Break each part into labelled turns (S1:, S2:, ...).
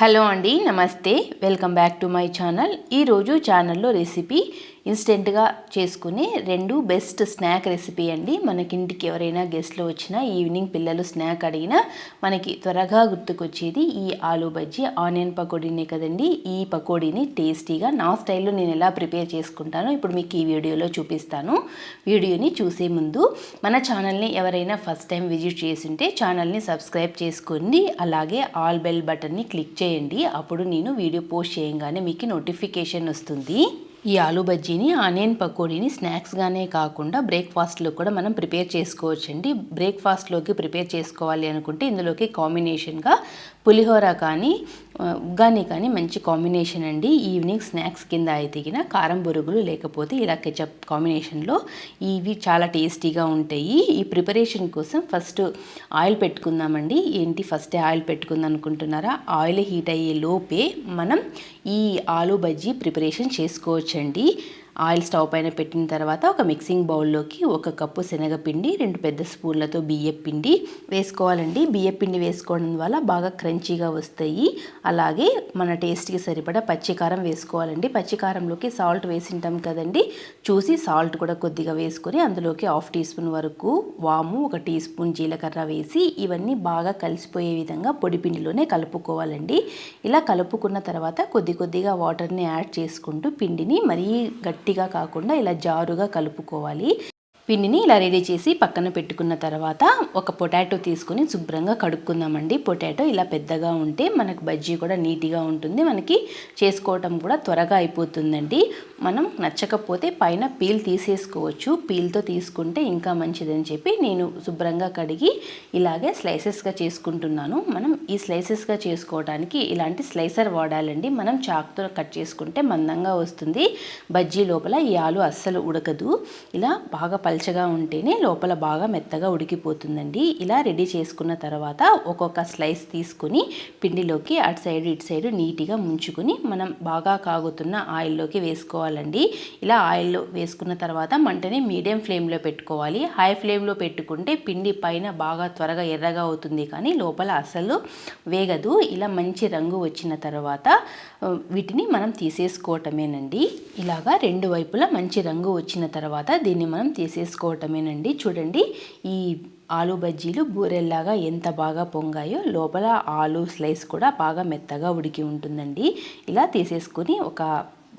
S1: Hello అండి నమస్తే. Welcome back to my channel. ఈరోజు ఛానల్లో రెసిపీ ఇన్స్టెంట్గా చేసుకుని రెండు బెస్ట్ స్నాక్ రెసిపీ అండి. మనకి ఇంటికి ఎవరైనా గెస్ట్లు వచ్చినా ఈవినింగ్ పిల్లలు స్నాక్ అడిగినా మనకి త్వరగా గుర్తుకొచ్చేది ఈ ఆలూ బజ్జీ. ఆనియన్ పకోడీనే కదండి. ఈ పకోడీని టేస్టీగా నా స్టైల్లో నేను ఎలా ప్రిపేర్ చేసుకుంటానో ఇప్పుడు మీకు ఈ వీడియోలో చూపిస్తాను. వీడియోని చూసే ముందు మన ఛానల్ని ఎవరైనా ఫస్ట్ టైం విజిట్ చేసింటే ఛానల్ని సబ్స్క్రైబ్ చేసుకోండి. అలాగే ఆల్ బెల్ బటన్ని క్లిక్ చేయండి. అప్పుడు నేను వీడియో పోస్ట్ చేయగానే మీకు నోటిఫికేషన్ వస్తుంది. ఈ ఆలూ బజ్జీని ఆనియన్ పకోడీని స్నాక్స్గానే కాకుండా బ్రేక్ఫాస్ట్లో కూడా మనం ప్రిపేర్ చేసుకోవచ్చండి. బ్రేక్ఫాస్ట్లోకి ప్రిపేర్ చేసుకోవాలి అనుకుంటే ఇందులోకి కాంబినేషన్గా పులిహోర కానీ ఉగ్గాని కానీ మంచి కాంబినేషన్ అండి. ఈవినింగ్ స్నాక్స్ కింద అయితేగిన కారం బొరుగులు లేకపోతే ఇలా కెచప్ కాంబినేషన్లో ఇవి చాలా టేస్టీగా ఉంటాయి. ఈ ప్రిపరేషన్ కోసం ఫస్ట్ ఆయిల్ పెట్టుకుందామండి. ఏంటి ఫస్ట్ ఆయిల్ పెట్టుకుందాం అనుకుంటున్నారా ఆయిల్ హీట్ అయ్యే లోపే మనం ఈ ఆలూ బజ్జీ ప్రిపరేషన్ చేసుకోవచ్చండి. ఆయిల్ స్టవ్ పైన పెట్టిన తర్వాత ఒక మిక్సింగ్ బౌల్లోకి ఒక కప్పు శనగపిండి రెండు పెద్ద స్పూన్లతో బియ్యపిండి వేసుకోవాలండి. బియ్యపిండి వేసుకోవడం వల్ల బాగా క్రంచీగా వస్తాయి. అలాగే మన టేస్ట్కి సరిపడా పచ్చికారం వేసుకోవాలండి. పచ్చికారంలోకి సాల్ట్ వేసింటాం కదండి. చూసి సాల్ట్ కూడా కొద్దిగా వేసుకొని అందులోకి హాఫ్ టీ స్పూన్ వరకు వాము ఒక టీ స్పూన్ జీలకర్ర వేసి ఇవన్నీ బాగా కలిసిపోయే విధంగా పొడిపిండిలోనే కలుపుకోవాలండి. ఇలా కలుపుకున్న తర్వాత కొద్ది కొద్దిగా వాటర్ని యాడ్ చేసుకుంటూ పిండిని మరీ గట్టి గట్టిగా కాకుండా ఇలా జారుగా కలుపుకోవాలి. పిండిని ఇలా రెడీ చేసి పక్కన పెట్టుకున్న తర్వాత ఒక పొటాటో తీసుకొని శుభ్రంగా కడుక్కుందామండి. పొటాటో ఇలా పెద్దగా ఉంటే మనకు బజ్జీ కూడా నీట్గా ఉంటుంది. మనకి చేసుకోవటం కూడా త్వరగా అయిపోతుందండి. మనం నచ్చకపోతే పైన పీల్ తీసేసుకోవచ్చు. పీల్తో తీసుకుంటే ఇంకా మంచిదని చెప్పి నేను శుభ్రంగా కడిగి ఇలాగే స్లైసెస్గా చేసుకుంటున్నాను. మనం ఈ స్లైసెస్గా చేసుకోవడానికి ఇలాంటి స్లైసర్ వాడాలండి. మనం చాక్తో కట్ చేసుకుంటే మందంగా వస్తుంది. బజ్జీ లోపల ఈ ఆలు అస్సలు ఉడకదు. ఇలా బాగా పల్చగా ఉంటేనే లోపల బాగా మెత్తగా ఉడికిపోతుందండి. ఇలా రెడీ చేసుకున్న తర్వాత ఒక్కొక్క స్లైస్ తీసుకుని పిండిలోకి అటు సైడ్ ఇటు సైడ్ నీట్గా ముంచుకుని మనం బాగా కాగుతున్న ఆయిల్లోకి వేసుకోవాలి వేసుకోవాలండి ఇలా ఆయిల్లో వేసుకున్న తర్వాత మంటని మీడియం ఫ్లేమ్లో పెట్టుకోవాలి. హై ఫ్లేమ్లో పెట్టుకుంటే పిండి పైన బాగా త్వరగా ఎర్రగా అవుతుంది కానీ లోపల అసలు వేగదు. ఇలా మంచి రంగు వచ్చిన తర్వాత వీటిని మనం తీసేసుకోవటమేనండి. ఇలాగా రెండు వైపులా మంచి రంగు వచ్చిన తర్వాత దీన్ని మనం తీసేసుకోవటమేనండి. చూడండి ఈ ఆలు బజ్జీలు బూరెల్లాగా ఎంత బాగా పొంగాయో లోపల ఆలు స్లైస్ కూడా బాగా మెత్తగా ఉడికి ఉంటుందండి. ఇలా తీసేసుకొని ఒక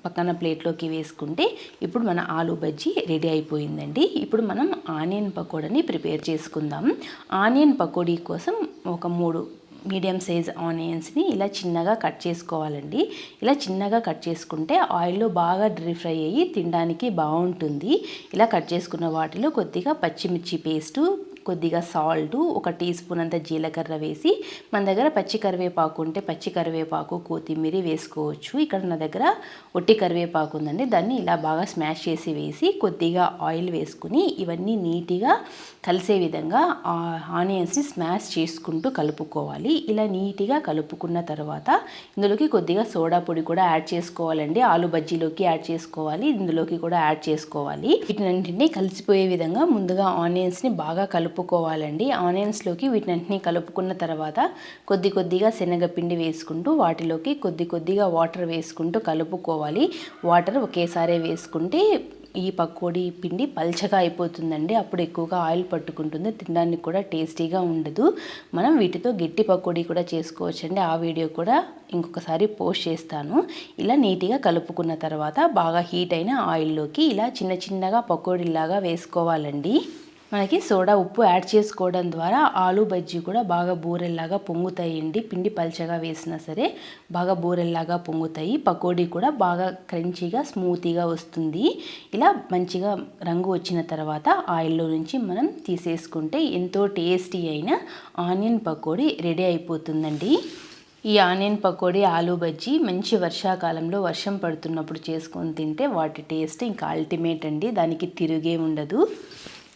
S1: పక్కన ప్లేట్లోకి వేసుకుంటే ఇప్పుడు మన ఆలు బజ్జీ రెడీ అయిపోయిందండి. ఇప్పుడు మనం ఆనియన్ పకోడీని ప్రిపేర్ చేసుకుందాం. ఆనియన్ పకోడీ కోసం ఒక మూడు మీడియం సైజ్ ఆనియన్స్ని ఇలా చిన్నగా కట్ చేసుకోవాలండి. ఇలా చిన్నగా కట్ చేసుకుంటే ఆయిల్లో బాగా డ్రీ ఫ్రై అయ్యి తినడానికి బాగుంటుంది. ఇలా కట్ చేసుకున్న వాటిలో కొద్దిగా పచ్చిమిర్చి పేస్టు కొద్దిగా సాల్ట్ ఒక టీ స్పూన్ అంత జీలకర్ర వేసి మన దగ్గర పచ్చి కరివేపాకు ఉంటే పచ్చి కరివేపాకు కొత్తిమీర వేసుకోవచ్చు. ఇక్కడ నా దగ్గర ఒట్టి కరివేపాకు ఉందండి. దాన్ని ఇలా బాగా స్మాష్ చేసి వేసి కొద్దిగా ఆయిల్ వేసుకుని ఇవన్నీ నీట్గా కలిసే విధంగా ఆనియన్స్ని స్మాష్ చేసుకుంటూ కలుపుకోవాలి. ఇలా నీట్గా కలుపుకున్న తర్వాత ఇందులోకి కొద్దిగా సోడా పొడి కూడా యాడ్ చేసుకోవాలండి. ఆలు బజ్జీలోకి యాడ్ చేసుకోవాలి. ఇందులోకి కూడా యాడ్ చేసుకోవాలి. వీటినన్నింటినీ కలిసిపోయే విధంగా ముందుగా ఆనియన్స్ని బాగా కలుపు కలుపుకోవాలండి. ఆనియన్స్లోకి వీటిని కలుపుకున్న తర్వాత కొద్ది కొద్దిగా శనగపిండి వేసుకుంటూ వాటిలోకి కొద్ది కొద్దిగా వాటర్ వేసుకుంటూ కలుపుకోవాలి. వాటర్ ఒకేసారి వేసుకుంటే ఈ పకోడీ పిండి పల్చగా అయిపోతుందండి. అప్పుడు ఎక్కువగా ఆయిల్ పట్టుకుంటుంది. తినడానికి కూడా టేస్టీగా ఉండదు. మనం వీటితో గట్టి పకోడీ కూడా చేసుకోవచ్చండి. ఆ వీడియో కూడా ఇంకొకసారి పోస్ట్ చేస్తాను. ఇలా నీట్గా కలుపుకున్న తర్వాత బాగా హీట్ అయిన ఆయిల్లోకి ఇలా చిన్న చిన్నగా పకోడీలాగా వేసుకోవాలండి. మనకి సోడా ఉప్పు యాడ్ చేసుకోవడం ద్వారా ఆలు బజ్జీ కూడా బాగా బూరెల్లాగా పొంగుతాయండి పిండి పల్చగా వేసినా సరే బాగా బూరెల్లాగా పొంగుతాయి. పకోడీ కూడా బాగా క్రంచీగా స్మూతీగా వస్తుంది. ఇలా మంచిగా రంగు వచ్చిన తర్వాత ఆయిల్లో నుంచి మనం తీసేసుకుంటే ఎంతో టేస్టీ అయిన ఆనియన్ పకోడీ రెడీ అయిపోతుందండి. ఈ ఆనియన్ పకోడీ ఆలూ బజ్జీ మంచి వర్షాకాలంలో వర్షం పడుతున్నప్పుడు చేసుకొని తింటే వాటి టేస్ట్ ఇంకా అల్టిమేట్ అండి. దానికి తిరుగే ఉండదు.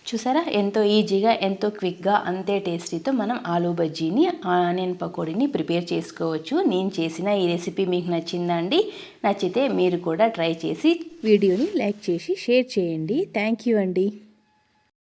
S1: చూసారా? ఎంతో ఈజీగా ఎంతో క్విక్గా అంతే టేస్టీతో మనం ఆలూ బజ్జీని ఆనియన్ పకోడీని ప్రిపేర్ చేసుకోవచ్చు. నేను చేసిన ఈ రెసిపీ మీకు నచ్చిందా అండి నచ్చితే మీరు కూడా ట్రై చేసి వీడియోని లైక్ చేసి షేర్ చేయండి. థ్యాంక్ యూ అండి.